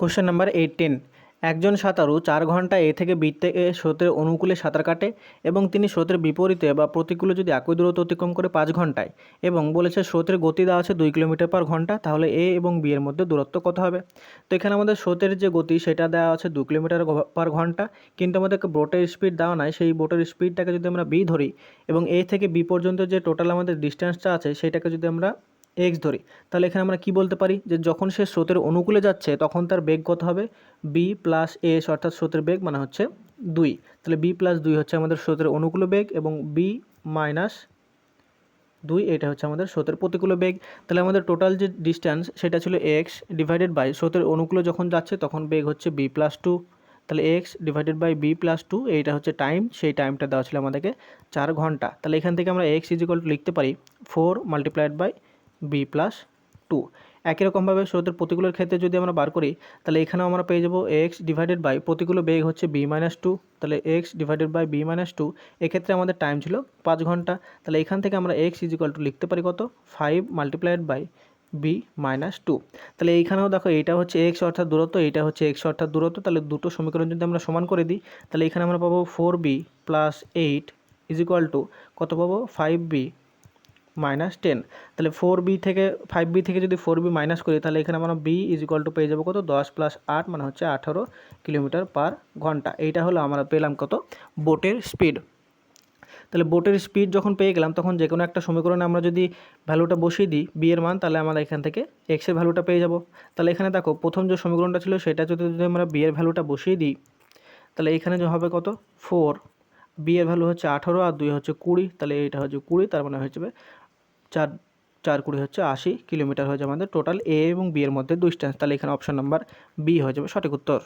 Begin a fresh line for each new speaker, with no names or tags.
Question number eighteen একজন সাঁতারু চার ঘণ্টা এ থেকে বি থেকে স্রোতের অনুকূলে সাঁতার কাটে এবং তিনি স্রোতের বিপরীতে বা প্রতিকূলে যদি একই দূরত্ব অতিক্রম করে পাঁচ ঘন্টায় এবং বলেছে স্রোতের গতি দেওয়া আছে দুই কিলোমিটার পার ঘণ্টা তাহলে এ এবং বি এর মধ্যে দূরত্ব কত হবে? তো এখানে আমাদের স্রোতের যে গতি সেটা দেওয়া আছে দু কিলোমিটার পার ঘণ্টা কিন্তু আমাদেরকে বোটের স্পিড দেওয়া নাই। সেই বোটের স্পিডটাকে যদি আমরা বি ধরি এবং এ থেকে বি পর্যন্ত যে টোটাল আমাদের ডিস্টেন্সটা আছে, সেটাকে যদি আমরা এক্স ধরি। তাহলে এখানে আমরা কি বলতে পারি? যে যখন সে স্রোতের অনুকূলে যাচ্ছে, তখন তার বেগ কত হবে? বি প্লাস এস অর্থাৎ স্রোতের বেগ মানে হচ্ছে দুই। তাহলে বি প্লাস দুই হচ্ছে আমাদের স্রোতের অনুকূল বেগ এবং বি মাইনাস দুই, এটা হচ্ছে আমাদের স্রোতের প্রতিকূল বেগ। তাহলে আমাদের টোটাল যে ডিস্ট্যান্স সেটা ছিল এক্স ডিভাইডেড বাই স্রোতের অনুকূলে যখন যাচ্ছে, তখন বেগ হচ্ছে বি প্লাস টু তাহলে X divided by B plus two এইটা হচ্ছে টাইম সেই টাইমটা দেওয়া ছিল আমাদেরকে চার ঘণ্টা। তাহলে এখান থেকে আমরা এক্স ইজিকল লিখতে পারি four multiplied by B plus two একই রকমভাবে স্রোতের প্রতিকূলের ক্ষেত্রে যদি আমরা বার করি, তাহলে এখানেও আমরা পেয়ে যাব এক্স ডিভাইডেড বাই প্রতিকূল বেগ হচ্ছে বি মাইনাস টু তাহলে X divided by B minus two এক্ষেত্রে আমাদের টাইম ছিল পাঁচ ঘণ্টা। তাহলে এখান থেকে আমরা এক্স ইজিক্যাল টু লিখতে পারি কত? Five multiplied by B minus two তাহলে এইখানেও দেখো এইটা হচ্ছে এক্স অর্থাৎ দূরত্ব, এইটা হচ্ছে এক্স অর্থাৎ দূরত্ব। তাহলে দুটো সমীকরণ যদি আমরা সমান করে দিই, তাহলে এখানে আমরা পাবো four B plus eight is equal to কত পাবো? ফাইভ বি মাইনাস টেন তাহলে ফোর বি থেকে ফাইভ বি থেকে যদি ফোর বি মাইনাস করি, তাহলে এখানে আমরা বি ইজ ইকুয়াল টু পেয়ে যাব কত? দশ প্লাস আট মানে হচ্ছে আঠারো কিলোমিটার পার ঘণ্টা। এইটা হলো আমরা পেলাম কত? বোটের স্পিড তাহলে বোটের স্পিড যখন পেয়ে গেলাম, তখন যে কোনো একটা সমীকরণে আমরা যদি ভ্যালুটা বসিয়ে দিই বি এর মান, তাহলে আমরা এখান থেকে এক্সের ভ্যালুটা পেয়ে যাব। তাহলে এখানে দেখো, প্রথম যে সমীকরণটা ছিল, সেটা যদি যদি আমরা বি এর ভ্যালুটা বসিয়ে দিই, তাহলে এখানে যে হবে কত? ফোর বি এর ভ্যালু হচ্ছে আঠারো আর দুই হচ্ছে কুড়ি, তাহলে এইটা হচ্ছে কুড়ি, তার মানে হয়ে যাবে চার চার কুড়ি হচ্ছে আশি কিলোমিটার হয়ে যাবে আমাদের টোটাল এ এবং বি এর মধ্যে ডিস্টেন্স তাহলে এখানে অপশন নাম্বার বি হয়ে যাবে সঠিক উত্তর।